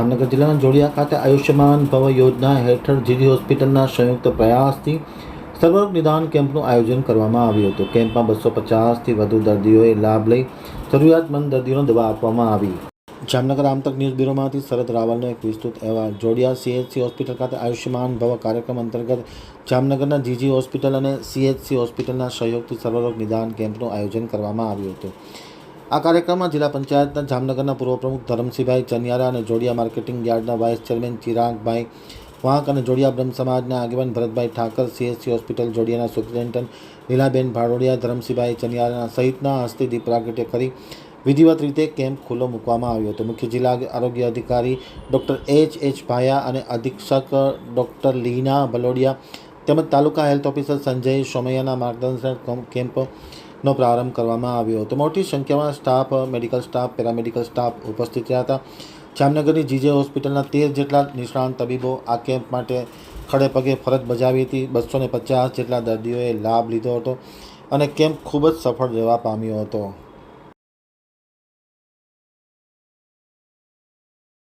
જામનગર જિલ્લાના જોડિયા ખાતે આયુષ્યમાન ભવ યોજના હેઠળ જીજી હોસ્પિટલના સંયુક્ત પ્રયાસથી સર્વરોગ નિદાન કેમ્પનું આયોજન કરવામાં આવ્યું હતું. કેમ્પમાં બસો પચાસથી વધુ દર્દીઓએ લાભ લઈ જરૂરિયાતમંદ દર્દીઓને દવા આપવામાં આવી. જામનગર આમતક ન્યૂઝ બ્યુરોમાંથી શરદ રાવલનો એક વિસ્તૃત અહેવાલ. જોડિયા સીએચસી હોસ્પિટલ ખાતે આયુષ્યમાન ભવ કાર્યક્રમ અંતર્ગત જામનગરના જીજી હોસ્પિટલ અને સીએચસી હોસ્પિટલના સહયોગથી સર્વરોગ નિદાન કેમ્પનું આયોજન કરવામાં આવ્યું હતું. આ કાર્યક્રમમાં જિલ્લા પંચાયતના જામનગરના પૂર્વ પ્રમુખ ધરમસિંહભાઈ ચનિયારા અને જોડિયા માર્કેટિંગ યાર્ડના વાઇસ ચેરમેન ચિરાગભાઈ વાંક અને જોડિયા બ્રહ્મ સમાજના આગેવાન ભરતભાઈ ઠાકર સીએસસી હોસ્પિટલ, જોડિયાના સુપ્રિન્ટેન્ડન્ટ લીલાબેન ભાડોડિયા, ધરમસિંહભાઈ ચનિયારા સહિતના હસ્તે દીપ પ્રાગટ્ય કરી વિધિવત રીતે કેમ્પ ખુલ્લો મૂકવામાં આવ્યો હતો. મુખ્ય જિલ્લા આરોગ્ય અધિકારી ડૉક્ટર એચ એચ ભાયા અને અધિક્ષક ડૉક્ટર લીના બલોડિયા તેમજ તાલુકા હેલ્થ ઓફિસર સંજય સોમૈયાના માર્ગદર્શન કેમ્પનો પ્રારંભ કરવામાં આવ્યો હતો. મોટી સંખ્યામાં staff medical staff paramedical staff ઉપસ્થિત રહ્યા હતા. જામનગરની જીજે હોસ્પિટલના તેર જેટલા નિષ્ણાંત તબીબો આ કેમ્પ માટે ખડે પગે ફરજ બજાવી હતી. બસો ને પચાસ જેટલા દર્દીઓએ લાભ લીધો હતો અને કેમ્પ ખૂબ જ સફળ રહેવા પામ્યો હતો.